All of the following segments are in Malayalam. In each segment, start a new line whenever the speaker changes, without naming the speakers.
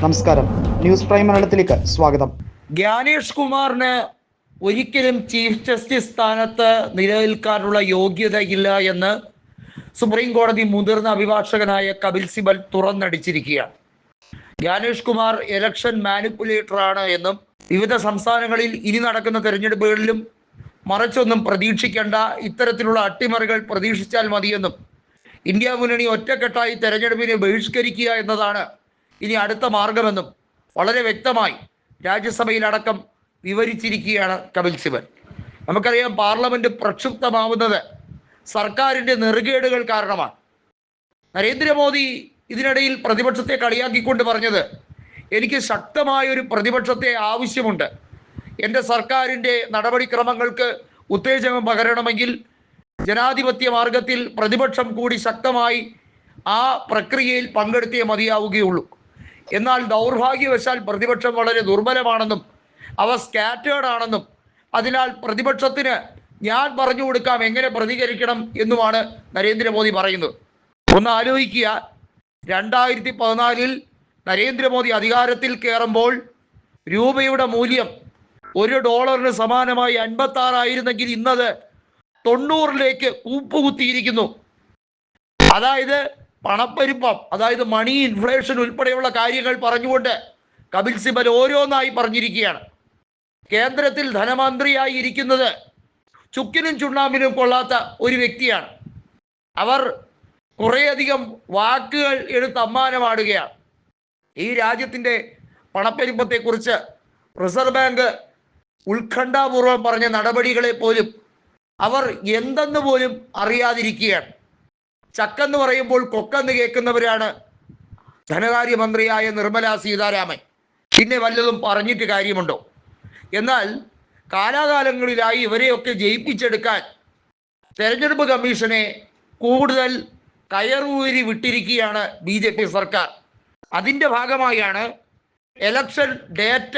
നമസ്കാരം. ന്യൂസ് പ്രൈം മലയാളത്തിലേക്ക് സ്വാഗതം.
ജ്ഞാനേഷ് കുമാറിന് ഒരിക്കലും ചീഫ് ജസ്റ്റിസ് സ്ഥാനത്ത് നിലനിൽക്കാനുള്ള യോഗ്യതയില്ല എന്ന് സുപ്രീം കോടതി മുതിർന്ന അഭിഭാഷകനായ കപിൽ സിബൽ തുറന്നടിച്ചിരിക്കുകയാണ്. ഗ്യാനേഷ് കുമാർ ഇലക്ഷൻ മാനിപ്പുലേറ്റർ ആണ് എന്നും വിവിധ സംസ്ഥാനങ്ങളിൽ ഇനി നടക്കുന്ന തെരഞ്ഞെടുപ്പുകളിലും മറച്ചൊന്നും പ്രതീക്ഷിക്കേണ്ട ഇത്തരത്തിലുള്ള അട്ടിമറികൾ പ്രതീക്ഷിച്ചാൽ മതിയെന്നും ഇന്ത്യ മുന്നണി ഒറ്റക്കെട്ടായി തെരഞ്ഞെടുപ്പിനെ ബഹിഷ്കരിക്കുക എന്നതാണ് ഇനി അടുത്ത മാർഗമെന്നും വളരെ വ്യക്തമായി രാജ്യസഭയിലടക്കം വിവരിച്ചിരിക്കുകയാണ് കപിൽ ശിവൻ നമുക്കറിയാം പാർലമെന്റ് പ്രക്ഷുബ്ധമാവുന്നത് സർക്കാരിന്റെ നെറുകേടുകൾ കാരണമാണ്. നരേന്ദ്രമോദി ഇതിനിടയിൽ പ്രതിപക്ഷത്തെ കളിയാക്കിക്കൊണ്ട് പറഞ്ഞത് എനിക്ക് ശക്തമായ ഒരു പ്രതിപക്ഷത്തെ ആവശ്യമുണ്ട്. എന്റെ സർക്കാരിന്റെ നടപടിക്രമങ്ങൾക്ക് ഉത്തേജനം പകരണമെങ്കിൽ ജനാധിപത്യ മാർഗത്തിൽ പ്രതിപക്ഷം കൂടി ശക്തമായി ആ പ്രക്രിയയിൽ പങ്കെടുത്തേ മതിയാവുകയുള്ളൂ. എന്നാൽ ദൗർഭാഗ്യവശാൽ പ്രതിപക്ഷം വളരെ ദുർബലമാണെന്നും അവ സ്കാറ്റേഡ് ആണെന്നും. അതിനാൽ പ്രതിപക്ഷത്തിന് ഞാൻ പറഞ്ഞു കൊടുക്കാം എങ്ങനെ പ്രതികരിക്കണം എന്നുമാണ് നരേന്ദ്രമോദി പറയുന്നത്. ഒന്ന് ആലോചിക്കുക. രണ്ടായിരത്തി പതിനാലിൽ നരേന്ദ്രമോദി അധികാരത്തിൽ കയറുമ്പോൾ രൂപയുടെ മൂല്യം ഒരു ഡോളറിന് സമാനമായി അൻപത്തി ആറായിരുന്നെങ്കിൽ ഇന്നത് തൊണ്ണൂറിലേക്ക് കൂപ്പുകുത്തിയിരിക്കുന്നു അതായത് പണപ്പെരുപ്പം അതായത് മണി ഇൻഫ്ലേഷൻ ഉൾപ്പെടെയുള്ള കാര്യങ്ങൾ പറഞ്ഞുകൊണ്ട് കപിൽ സിബൽ ഓരോന്നായി പറഞ്ഞിരിക്കുകയാണ്. കേന്ദ്രത്തിൽ ധനമന്ത്രിയായി ഇരിക്കുന്നത് ചുക്കിനും ചുണ്ണാമ്പിനും കൊള്ളാത്ത ഒരു വ്യക്തിയാണ്. അവർ കുറേയധികം വാക്കുകൾ എടുത്ത് അമ്മാനമാടുകയാണ്. ഈ രാജ്യത്തിന്റെ പണപ്പെരുപ്പത്തെക്കുറിച്ച് റിസർവ് ബാങ്ക് ഉത്കണ്ഠാപൂർവം പറഞ്ഞ നടപടികളെ പോലും അവർ എന്തെന്ന് പോലും അറിയാതിരിക്കുകയാണ്. ചക്കെന്ന് പറയുമ്പോൾ കൊക്കെന്ന് കേൾക്കുന്നവരാണ് ധനകാര്യമന്ത്രിയായ നിർമ്മല സീതാരാമൻ. പിന്നെ വല്ലതും പറഞ്ഞിട്ട് കാര്യമുണ്ടോ? എന്നാൽ കാലാകാലങ്ങളിലായി ഇവരെയൊക്കെ ജയിപ്പിച്ചെടുക്കാൻ തെരഞ്ഞെടുപ്പ് കമ്മീഷനെ കൂടുതൽ കയറൂരി വിട്ടിരിക്കുകയാണ് ബി ജെ പി സർക്കാർ. അതിന്റെ ഭാഗമായാണ് എലക്ഷൻ ഡേറ്റ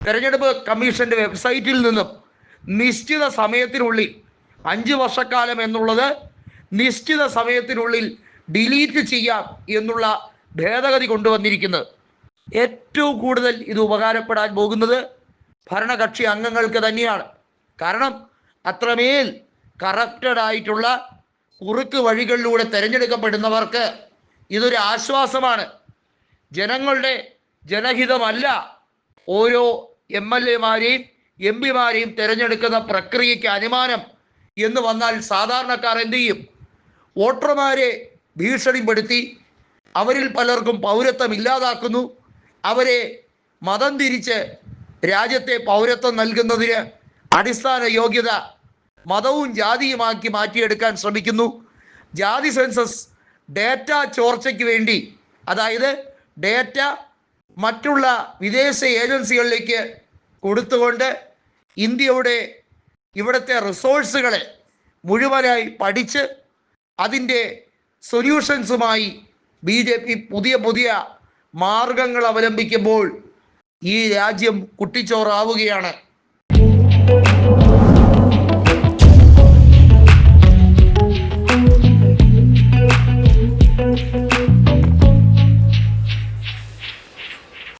തെരഞ്ഞെടുപ്പ് കമ്മീഷന്റെ വെബ്സൈറ്റിൽ നിന്നും നിശ്ചിത സമയത്തിനുള്ളിൽ അഞ്ച് വർഷക്കാലം എന്നുള്ളത് നിശ്ചിത സമയത്തിനുള്ളിൽ ഡിലീറ്റ് ചെയ്യാം എന്നുള്ള ഭേദഗതി കൊണ്ടുവന്നിരിക്കുന്നത്. ഏറ്റവും കൂടുതൽ ഇത് ഉപകാരപ്പെടാൻ പോകുന്നത് ഭരണകക്ഷി അംഗങ്ങൾക്ക് തന്നെയാണ്. കാരണം അത്രമേൽ കറക്റ്റഡ് ആയിട്ടുള്ള കുറുക്ക് വഴികളിലൂടെ തിരഞ്ഞെടുക്കപ്പെടുന്നവർക്ക് ഇതൊരു ആശ്വാസമാണ്. ജനങ്ങളുടെ ജനഹിതമല്ല ഓരോ എം എൽ എമാരെയും എം പിമാരെയും തിരഞ്ഞെടുക്കുന്ന പ്രക്രിയയ്ക്ക് അനുമാനം എന്ന് വന്നാൽ സാധാരണക്കാർ എന്ത് ചെയ്യും? വോട്ടർമാരെ ഭീഷണിപ്പെടുത്തി അവരിൽ പലർക്കും പൗരത്വം ഇല്ലാതാക്കുന്നു. അവരെ മതം തിരിച്ച് രാജ്യത്തെ പൗരത്വം നൽകുന്നതിന് അടിസ്ഥാന യോഗ്യത മതവും ജാതിയുമാക്കി മാറ്റിയെടുക്കാൻ ശ്രമിക്കുന്നു. ജാതി സെൻസസ് ഡേറ്റ ചോർച്ചയ്ക്ക് വേണ്ടി അതായത് ഡേറ്റ മറ്റുള്ള വിദേശ ഏജൻസികളിലേക്ക് കൊടുത്തുകൊണ്ട് ഇന്ത്യയുടെ ഇവിടുത്തെ റിസോഴ്സുകളെ മുഴുവനായി പഠിച്ച് അതിന്റെ സൊല്യൂഷൻസുമായി ബി ജെ പി പുതിയ പുതിയ മാർഗങ്ങൾ അവലംബിക്കുമ്പോൾ ഈ രാജ്യം കുട്ടിച്ചോറാവുകയാണ്.